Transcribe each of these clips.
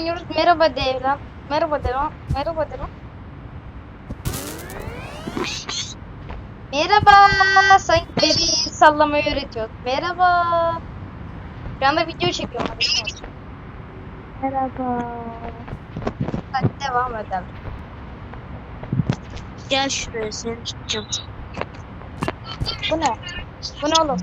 oynuyoruz. Merhaba de lan. Merhaba de lan. Merhaba de lan. Merhaba. Sanki bebeği sallamayı öğretiyor. Merhaba. Şu anda video çekiyorum. Merhaba. Hadi devam edelim. Gel şuraya seni tutacağım. Bu ne? Bu ne oğlum?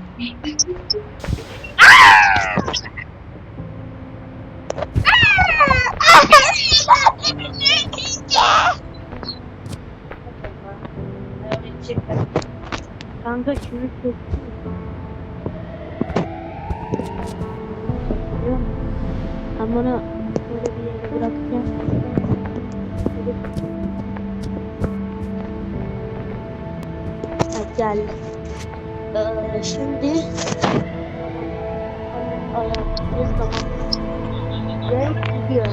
Kanka. Biliyor musun? Ben bunu böyle bir yere bırakacağım. Hadi gel. Ee, şimdi ayarlayacağız zaman. Ve gidiyor.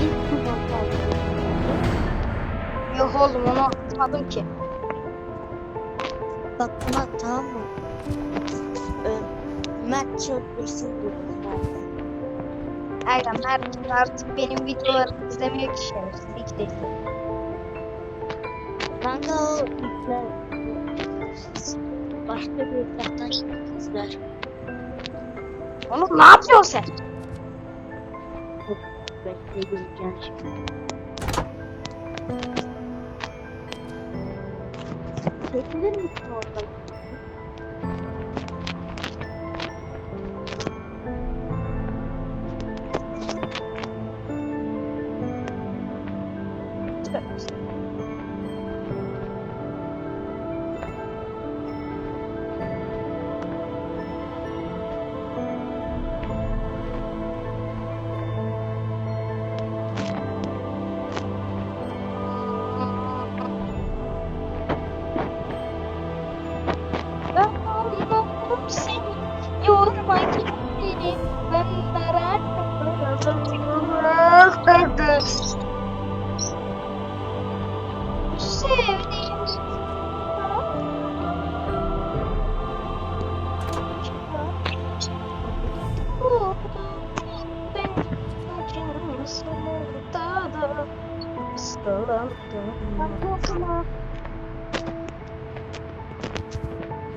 İlk kurban kaldı. Yok oğlum onu atmadım ki. Bak buna tamam mı? Ee, Mert Mert'e. Aynen Mert artık benim videolarımı izlemiyor ki şerefsiz. Değil. Kanka o izler. Başka bir hesaptan izler. Oğlum ne yapıyorsun sen? Bekle göreceğim şimdi. Çekilir misin orada? Ben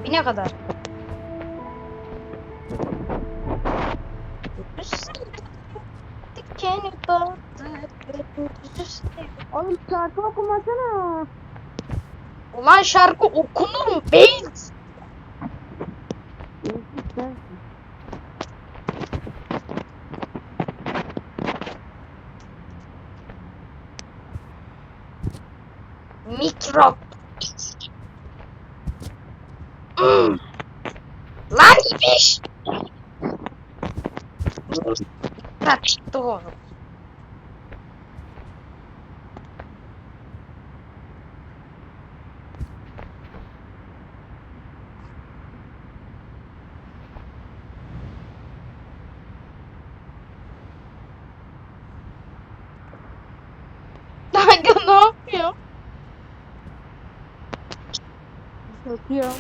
Bine kadar. Dikeni battı. Oğlum şarkı okumasana. Ulan şarkı okunur mu? Beyz. Sen. Mikrop. Hmm. Lan ibiş. Kaçtı oğlum. Kanka ne yapıyor? Bakıyorum.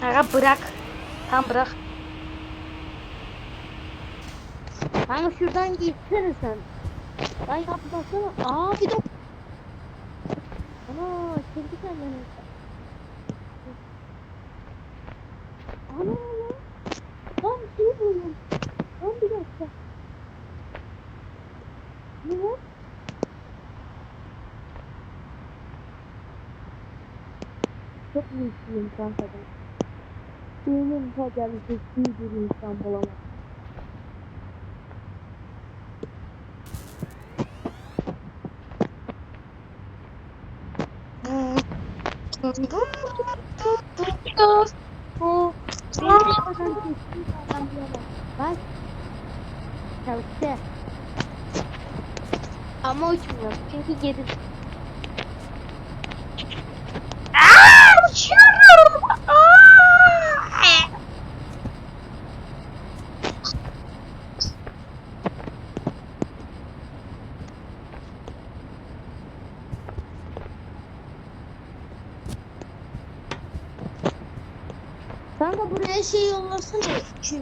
Kanka bırak. Tam bırak. Kanka şuradan gitsene sen. Lan yapmasana. Aa bir de. Ana çekti. Ana lan. Lan bir şey buldum. Lan bir dakika. Ne var? Çok mutluyum kanka ben. Benim kadar zeki bir insan bulamam. Bak. Çalıştı. Ama uçmuyor. Çünkü geri. Aa, uçuyorum. Aa! Kanka buraya şey yollasana. Şu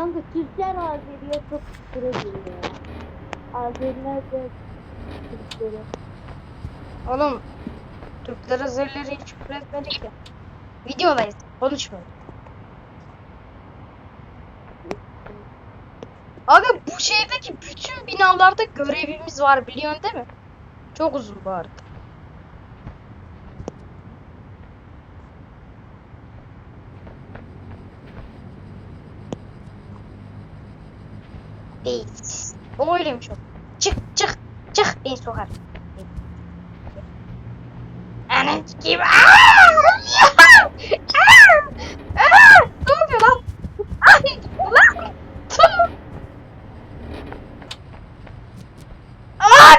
Kanka Türkler Azeri'ye çok küfür ediyor ya. Azeriler de Türkleri. Oğlum Türkler Azerileri hiç küfür etmedik ya. Videodayız. Konuşmuyoruz. Abi bu şehirdeki bütün binalarda görevimiz var biliyorsun değil mi? Çok uzun bu arada. Değil. O öyle mi çok? Çık beni sokar. Aa! Aa! Ne oluyor lan? Ay! Lan!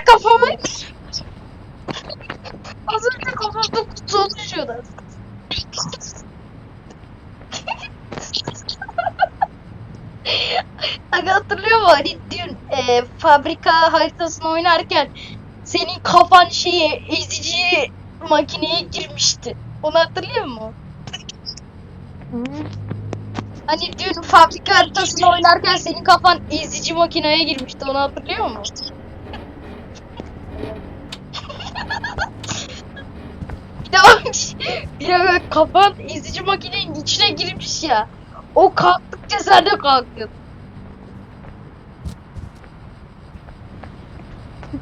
Kafama. Az önce kafamda kutu düşüyordu. Aga hatırlıyor musun? Hani dün e, fabrika haritasını oynarken senin kafan şeye ezici makineye girmişti. Onu hatırlıyor musun? Hı. Hani dün fabrika haritasını oynarken senin kafan ezici makineye girmişti. Onu hatırlıyor musun? bir de bak, bir de böyle kafan ezici makinenin içine girmiş ya. O kalktıkça sen de kalktın.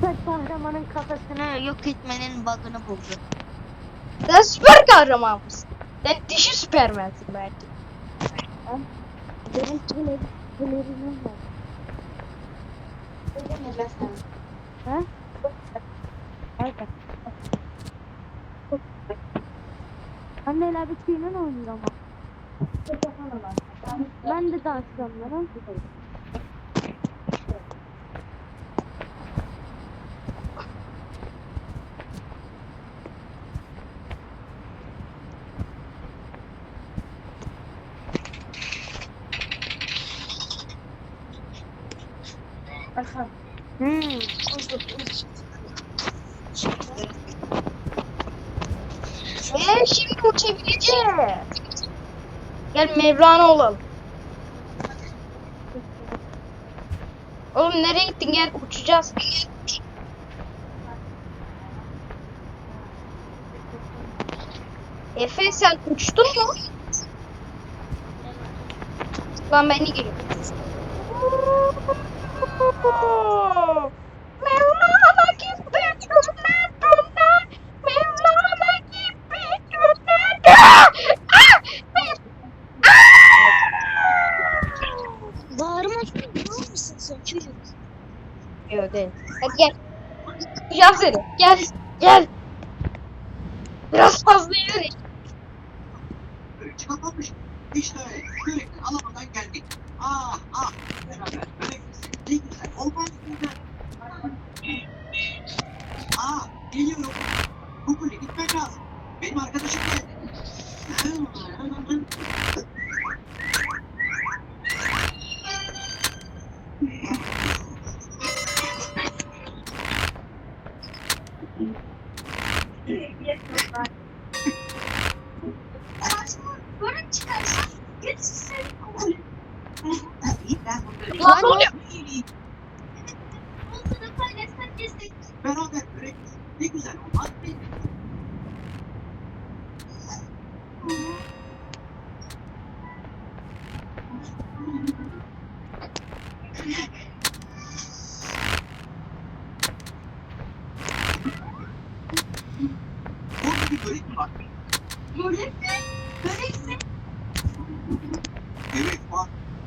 Süper kahramanın kafasını yok etmenin bug'ını buldu. Sen süper kahraman mısın? Sen dişi süpermensin belki. Benim pelerinim var. Ha? Hadi. Anne la bir oynuyor ama. Ben de danslanlarım. Hmm. Eee şimdi uçabileceğiz. Gel Mevlana olalım. Oğlum nereye gittin gel uçacağız. Efe sen uçtun mu? Lan ben de gel. Tutacağım seni. Gel. Gel. Biraz fazla yürü. İşte öyle. Sürekli alamadan geldik. Ah ah. Beraber börek misin? Ne güzel. Olmaz güzel. Ah geliyorum. Kukuli gitmek lazım. Benim arkadaşım geldi.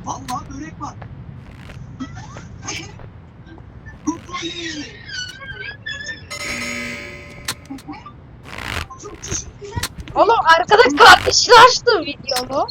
Vallahi börek var. Kukla yiyelim. Oğlum arkada kardeşlaştı videonu.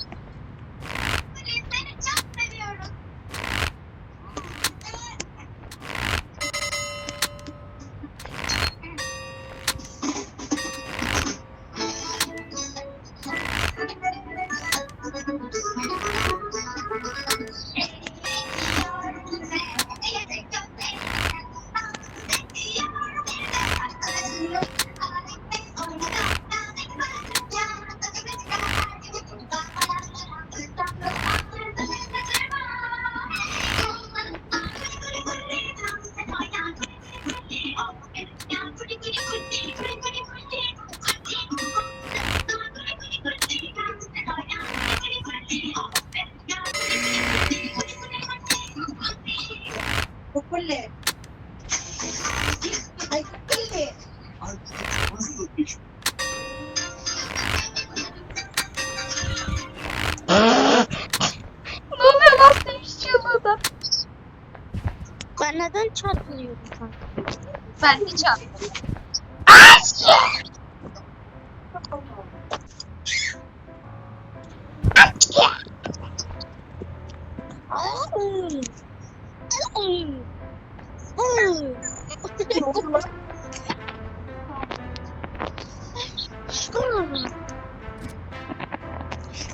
Ben de çarptım.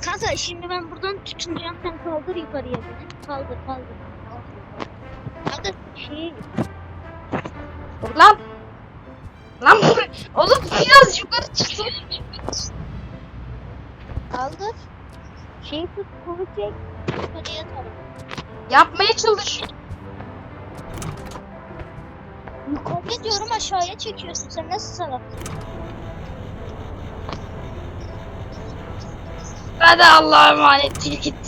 Kanka şimdi ben buradan tutunacağım sen kaldır yukarıya beni. Kaldır kaldır. Kanka şey lan. Lan oğlum biraz yukarı çıksın. kaldır. Şey tut kolu çek. Yukarıya taraf. Yapmaya çalış. Yukarıya diyorum aşağıya çekiyorsun sen nasıl salak? Hadi Allah'a emanet git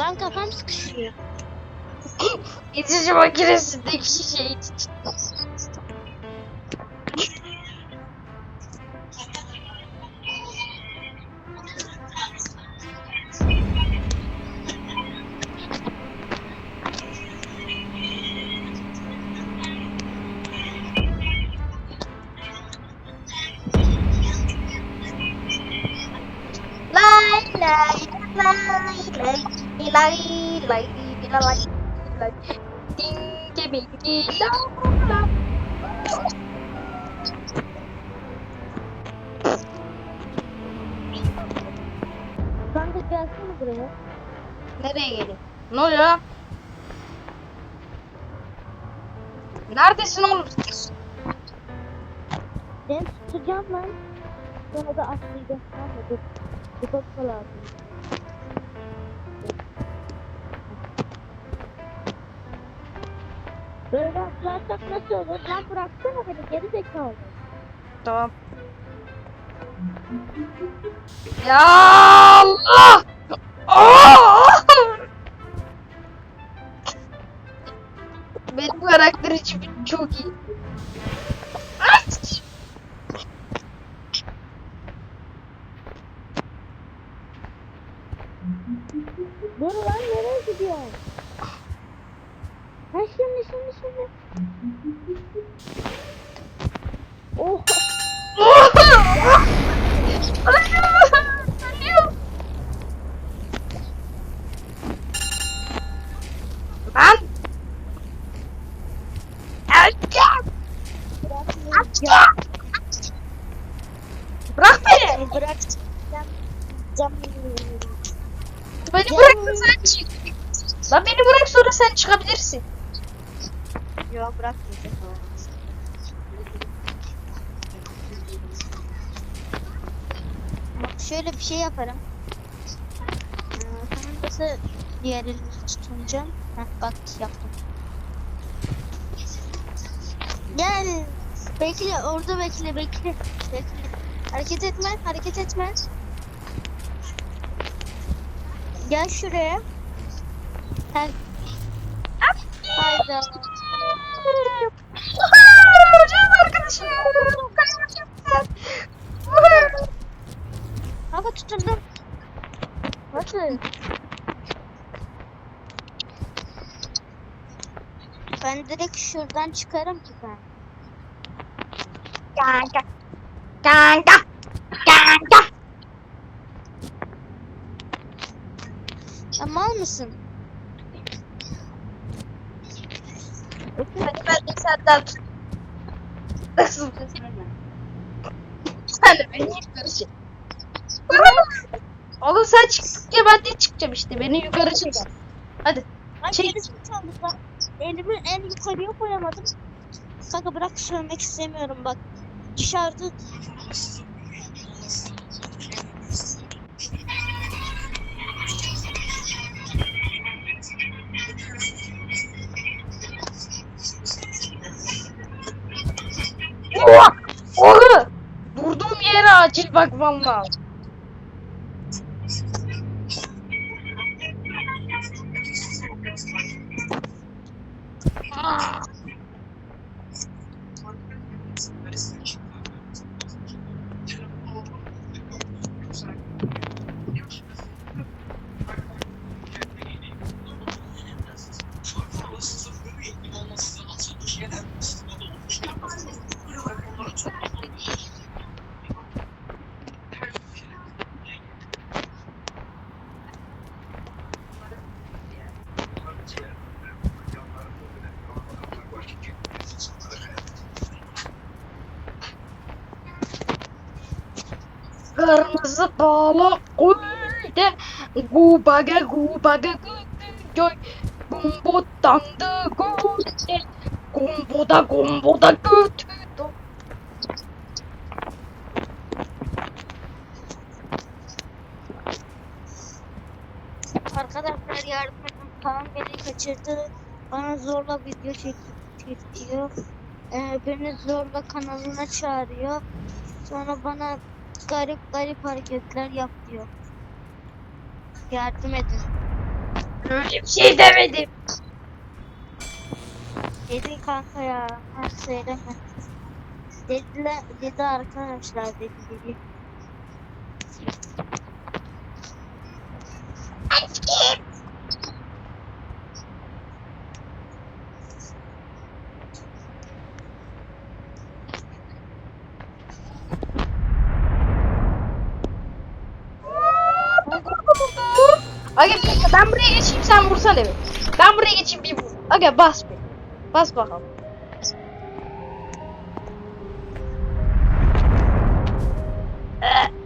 Lan kafam sıkışıyor. İtici makinesindeki şişeyi Nereye geleyim? Ne oluyor? Neredesin oğlum? Ben tutacağım lan. Sonra da atlayacağım. Tamam mı? Dur. Bir bakma lazım. Böyle atlarsak nasıl olur? Lan bıraksana beni geri zekalı. Tamam. Ya Allah! Aa! karakter için çok iyi. Dur lan nereye gidiyor? Ha şimdi şimdi şimdi. Oh. Bekle orada bekle bekle. Bekle. Hareket etme hareket etme. Gel şuraya. Gel. Hayda. Canım arkadaşım. Hava tutundum. Nasıl? Ben direkt şuradan çıkarım ki ben. Kanka. Kanka. Kanka. Ya mal mısın? Hadi ben de senden. Nasıl? Sen de beni yukarı çek. Oğlum sen çıktıkça ben de çıkacağım işte. Beni yukarı çek. Hadi. Ay Çek. Elimi en yukarıya koyamadım. Kanka bırak söylemek istemiyorum bak. Dışarıda Oha! Oğlum! Durduğum yere acil bakmam lazım. Gubaga gubaga göy Gumbo dandı götte Gumbo da gumbo da götü arkadaşlar yardım edin. Kaan beni kaçırdı. Bana zorla video çek çekiyor. Ee, beni zorla kanalına çağırıyor. Sonra bana garip garip hareketler yap diyor. Yardım edin. Öyle bir şey demedim Dedi kanka ya. Ha, söyleme. Dediler, dedi arkadaşlar dedi dedi. Aga bir dakika, ben buraya geçeyim sen vursana bir. Ben buraya geçeyim bir vur. Aga bas bir. Bas bakalım. Ee,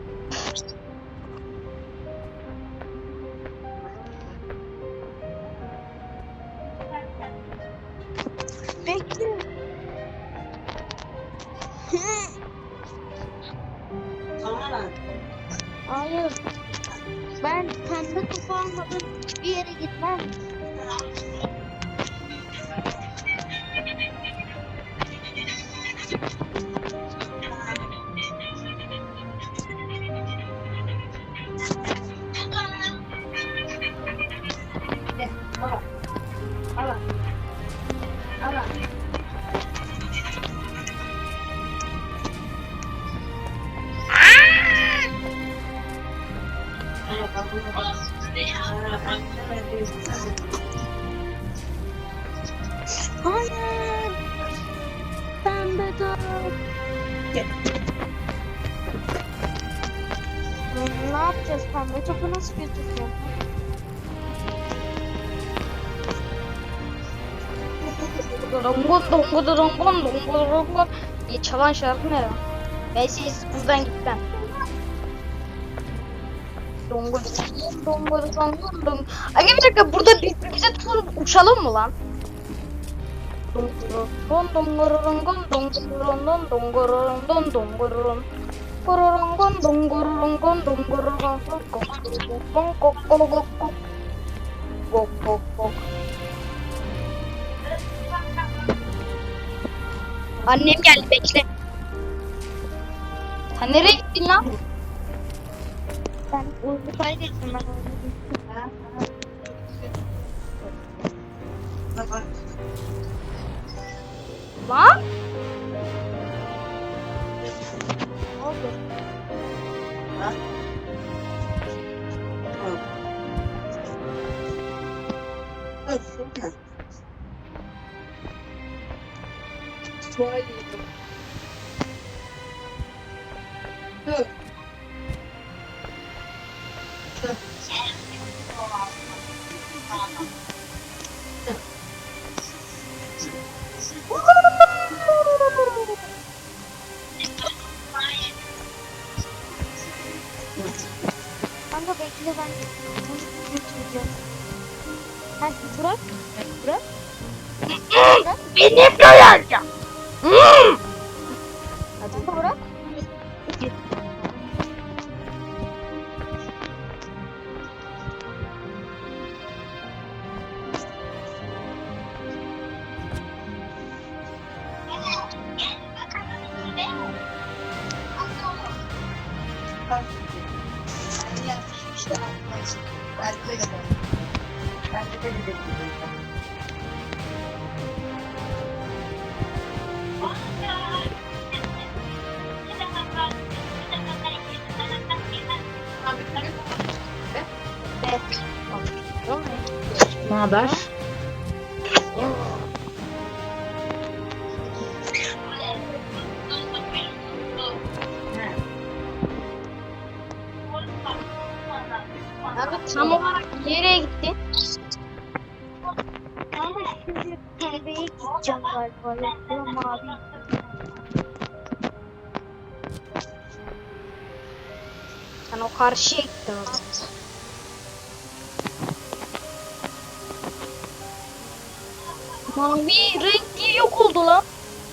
Hayır. Pembe top. Ne yapacağız pembe topu nasıl götüreceğim? Dongo dongo dongo dongo dongo çalan şarkı ne ya? Ben siz buradan gitmem dongo dongo dongo dongo. Aga bir dakika burada bi bize tutup uçalım mı lan? Dongoron dongoron dongoron dongoron dongoron Kororonggon dongoronggon dongoronggon kok kok kok kok kok Annem geldi bekle. Sen nereye gittin lan? Ben Ulusal geçtim ben Lan? Oldu. Ha? Öf. Öf. en.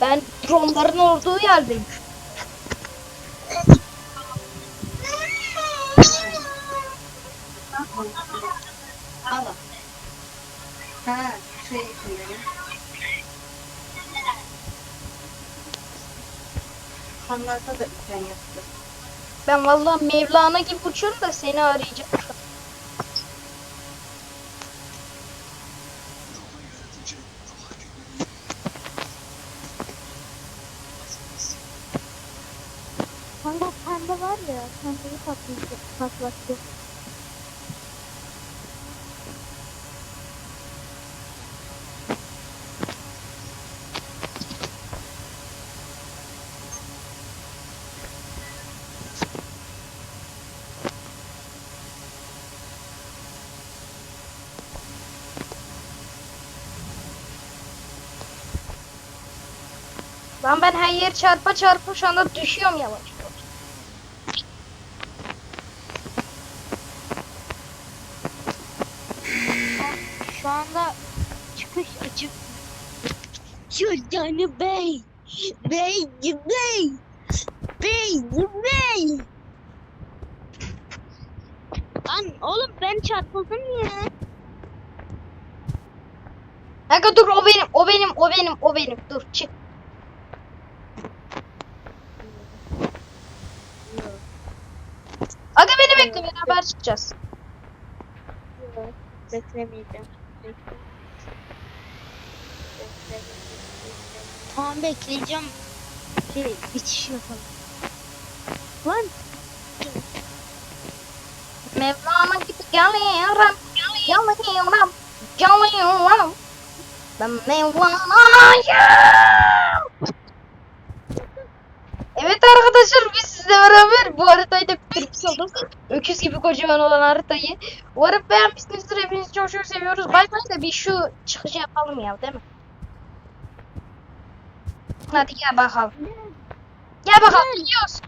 Ben dronların olduğu yerdeyim. Al. Ha, şey. Hanlarda da ipten yaptı. Ben vallahi Mevlana gibi uçuyorum da seni arayacağım. Patlayacak. Patlattı. Lan ben her yer çarpa çarpa şu anda düşüyorum yavaş. Şuradan bey. Bey bey. Bey bey. Lan oğlum ben çarpıldım ya. Aga dur o benim, o benim, o benim, o benim. Dur çık. Aga beni bekle beraber çıkacağız. Yok, Beklemeyeceğim. Tamam bekleyeceğim. Şey, bitiş yapalım. Lan Mevlana gibi geliyorum, geliyorum, geliyorum. Ben Mevlana'yım. Evet arkadaşlar biz sizle beraber bu haritayı da bitirmiş olduk. Öküz gibi kocaman olan haritayı. Umarım beğenmişsinizdir. Hepinizi çok çok seviyoruz. Bay bay da bir şu çıkışı yapalım ya değil mi? Hadi gel bakalım. Gel bakalım gidiyoruz.